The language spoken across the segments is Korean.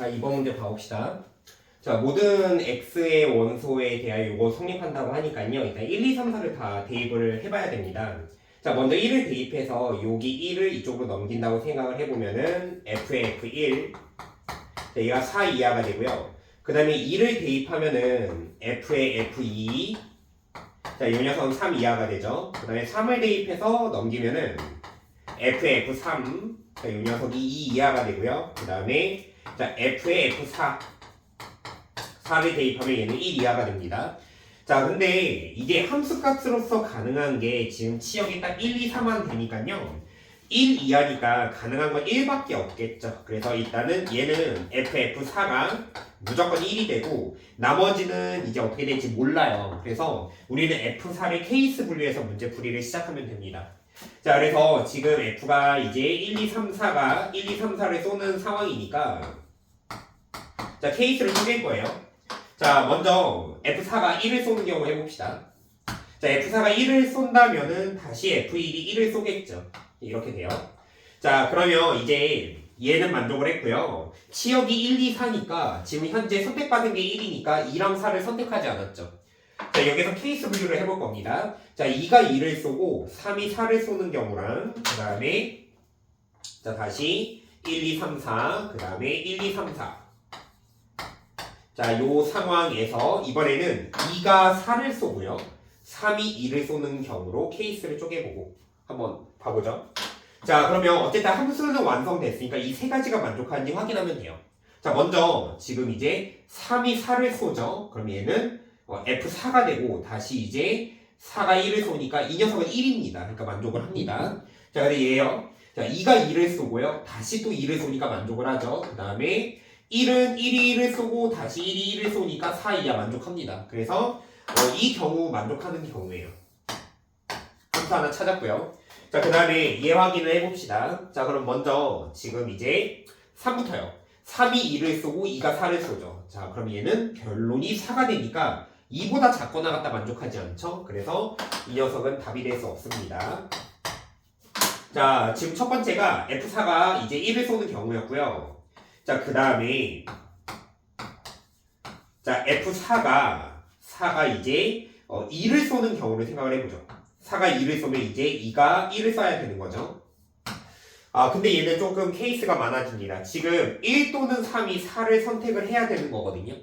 자, 이번 문제 봐봅시다. 자, 모든 x의 원소에 대하여 이거 성립한다고 하니까요. 일단 1, 2, 3, 4를 다 대입을 해봐야 됩니다. 자, 먼저 1을 대입해서 여기 1을 이쪽으로 넘긴다고 생각을 해보면은 f의 f1. 자, 얘가 4 이하가 되고요. 그 다음에 2를 대입하면은 f의 f2. 자, 이 녀석은 3 이하가 되죠. 그 다음에 3을 대입해서 넘기면은 f의 f3. 자, 이 녀석이 2 이하가 되고요. 그 다음에 자, f의 f4. 4를 대입하면 얘는 1 이하가 됩니다. 자, 근데 이게 함수값으로서 가능한 게 지금 치역이 딱 1, 2, 3만 되니까요. 1 이하니까 가능한 건 1밖에 없겠죠. 그래서 일단은 얘는 FF4가 무조건 1이 되고 나머지는 이제 어떻게 될지 몰라요. 그래서 우리는 F4를 케이스 분류해서 문제 풀이를 시작하면 됩니다. 자, 그래서 지금 F가 이제 1, 2, 3, 4가 1, 2, 3, 4를 쏘는 상황이니까 자, 케이스를 쪼갤 거예요. 자, 먼저 F4가 1을 쏘는 경우 해봅시다. 자, F4가 1을 쏜다면은 다시 F1이 1을 쏘겠죠. 이렇게 돼요. 자, 그러면 이제 얘는 만족을 했고요. 치역이 1, 2, 4니까 지금 현재 선택받은 게 1이니까 2랑 4를 선택하지 않았죠. 자, 여기서 케이스 분류를 해볼 겁니다. 자, 2가 2를 쏘고 3이 4를 쏘는 경우랑 그 다음에 자, 다시 1, 2, 3, 4, 그 다음에 1, 2, 3, 4. 자, 요 상황에서 이번에는 2가 4를 쏘고요. 3이 2를 쏘는 경우로 케이스를 쪼개보고 한번 봐보죠. 자, 그러면 어쨌든 함수는 완성됐으니까 이 세 가지가 만족하는지 확인하면 돼요. 자, 먼저 지금 이제 3이 4를 쏘죠. 그럼 얘는 어, F4가 되고 다시 이제 4가 1을 쏘니까 이 녀석은 1입니다. 그러니까 만족을 합니다. 자, 근데 얘요. 자, 2가 2를 쏘고요. 다시 또 2를 쏘니까 만족을 하죠. 그 다음에 1은 1이 1을 쏘고 다시 1이 1을 쏘니까 4, 2야 만족합니다. 그래서 어, 이 경우 만족하는 경우예요. 함수 하나 찾았고요. 자, 그 다음에 얘 확인을 해봅시다. 자, 그럼 먼저 지금 이제 3부터요. 3이 2를 쏘고 2가 4를 쏘죠. 자, 그럼 얘는 결론이 4가 되니까 2보다 작거나 같다 만족하지 않죠? 그래서 이 녀석은 답이 될 수 없습니다. 자, 지금 첫 번째가 F4가 이제 1을 쏘는 경우였고요. 자, 그 다음에 자, F4가 4가 이제 어, 2를 쏘는 경우를 생각을 해보죠. 4가 2를 쏘면 이제 2가 1을 써야 되는 거죠. 아, 근데 얘는 조금 케이스가 많아집니다. 지금 1 또는 3이 4를 선택을 해야 되는 거거든요.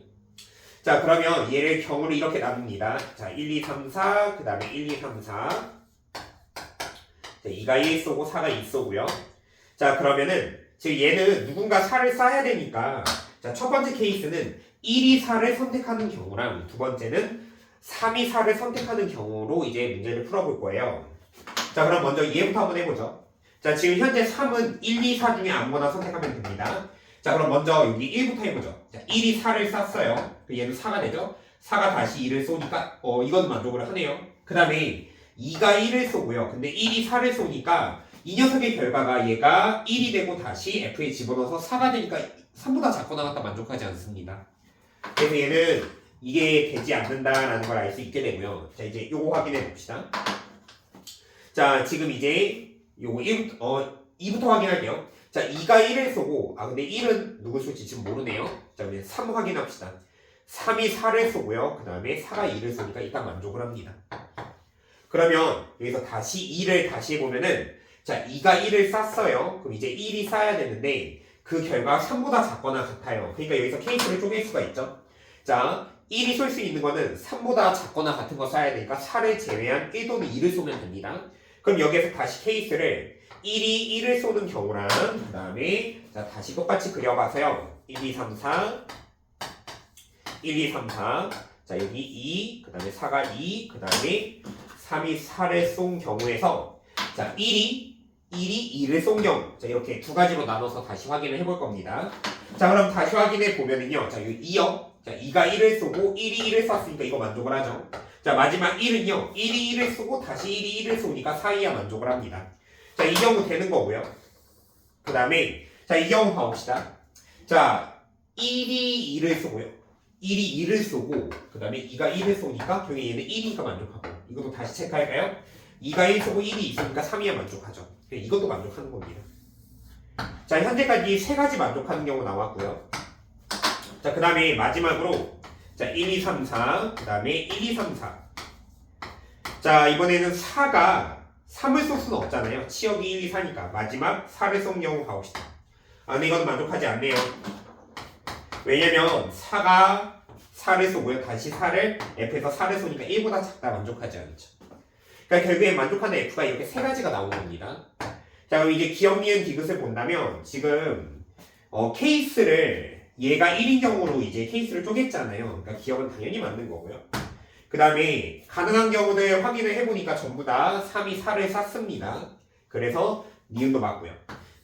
자, 그러면 얘를 경우를 이렇게 나눕니다. 자, 1, 2, 3, 4, 그 다음에 1, 2, 3, 4. 자, 2가 1 쏘고 4가 2 쏘고요. 자, 그러면은 지금 얘는 누군가 4를 쌓아야 되니까 자, 첫 번째 케이스는 1이 4를 선택하는 경우랑 두 번째는 3이 4를 선택하는 경우로 이제 문제를 풀어볼 거예요. 자, 그럼 먼저 얘부터 한번 해보죠. 자, 지금 현재 3은 1, 2, 4 중에 아무거나 선택하면 됩니다. 자, 그럼 먼저 여기 1부터 해보죠. 자, 1이 4를 쐈어요. 그 얘는 4가 되죠? 4가 다시 2를 쏘니까, 어, 이건 만족을 하네요. 그 다음에 2가 1을 쏘고요. 근데 1이 4를 쏘니까 이 녀석의 결과가 얘가 1이 되고 다시 F에 집어넣어서 4가 되니까 3보다 작거나 같다 만족하지 않습니다. 그래서 얘는 이게 되지 않는다라는 걸 알 수 있게 되고요. 자, 이제 요거 확인해 봅시다. 자, 지금 이제 요거 1부터, 어, 2부터 확인할게요. 자, 2가 1을 쏘고, 아, 근데 1은 누구 쏠지 지금 모르네요. 자, 이제 3 확인합시다. 3이 4를 쏘고요. 그 다음에 4가 2를 쏘니까 일단 만족을 합니다. 그러면 여기서 다시 2를 다시 해보면은, 자, 2가 1을 쐈어요. 그럼 이제 1이 쏴야 되는데, 그 결과가 3보다 작거나 같아요. 그러니까 여기서 케이스를 쪼갤 수가 있죠. 자, 1이 쏠 수 있는 거는 3보다 작거나 같은 거 쏴야 되니까 4를 제외한 1 또는 2를 쏘면 됩니다. 그럼 여기에서 다시 케이스를 1이 1을 쏘는 경우랑 그 다음에 자 다시 똑같이 그려봐서요. 1, 2, 3, 4 1, 2, 3, 4 자 여기 2, 그 다음에 4가 2, 그 다음에 3이 4를 쏜 경우에서 자 1이 1이 2를 쏜 경우 자 이렇게 두 가지로 나눠서 다시 확인을 해볼 겁니다. 자 그럼 다시 확인해 보면은요. 자 여기 2요. 자 2가 1을 쏘고 1이 1을 쐈으니까 이거 만족을 하죠. 자 마지막 1은요. 1이 1을 쏘고 다시 1이 1을 쏘니까 4이야 만족을 합니다. 자 이 경우 되는 거고요. 그 다음에 자이 경우 봐봅시다. 자 1이 2를 쏘고요. 1이 2를 쏘고 그 다음에 2가 1을 쏘니까 결국에 얘는 1이가 만족하고 이것도 다시 체크할까요? 2가 1 쏘고 1이 있으니까 3이야 만족하죠. 이것도 만족하는 겁니다. 자 현재까지 세 가지 만족하는 경우 나왔고요. 자, 그 다음에 마지막으로 자, 1, 2, 3, 4. 그 다음에 1, 2, 3, 4. 자, 이번에는 4가 3을 쏠 수는 없잖아요. 치역이 1, 2, 4니까. 마지막 4를 쏜 경우 가봅시다. 아, 근데 이건 만족하지 않네요. 왜냐면 4가 4를 쏘고요. 다시 4를 F에서 4를 쏘니까 1보다 작다 만족하지 않죠. 그러니까 결국에 만족하는 F가 이렇게 세 가지가 나오는 겁니다. 자, 그럼 이제 기억 니은 디귿을 본다면 지금 어, 케이스를 얘가 1인 경우로 이제 케이스를 쪼갰잖아요. 그러니까 기억은 당연히 맞는 거고요. 그 다음에 가능한 경우를 확인을 해보니까 전부 다 3이 4를 쐈습니다. 그래서 니은도 맞고요.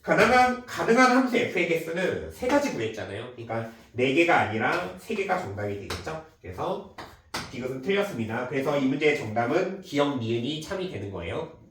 가능한 가능한 함수 f의 개수는 세 가지 구했잖아요. 그러니까 네 개가 아니라 세 개가 정답이 되겠죠. 그래서 이것은 틀렸습니다. 그래서 이 문제의 정답은 기억 니은이 참이 되는 거예요.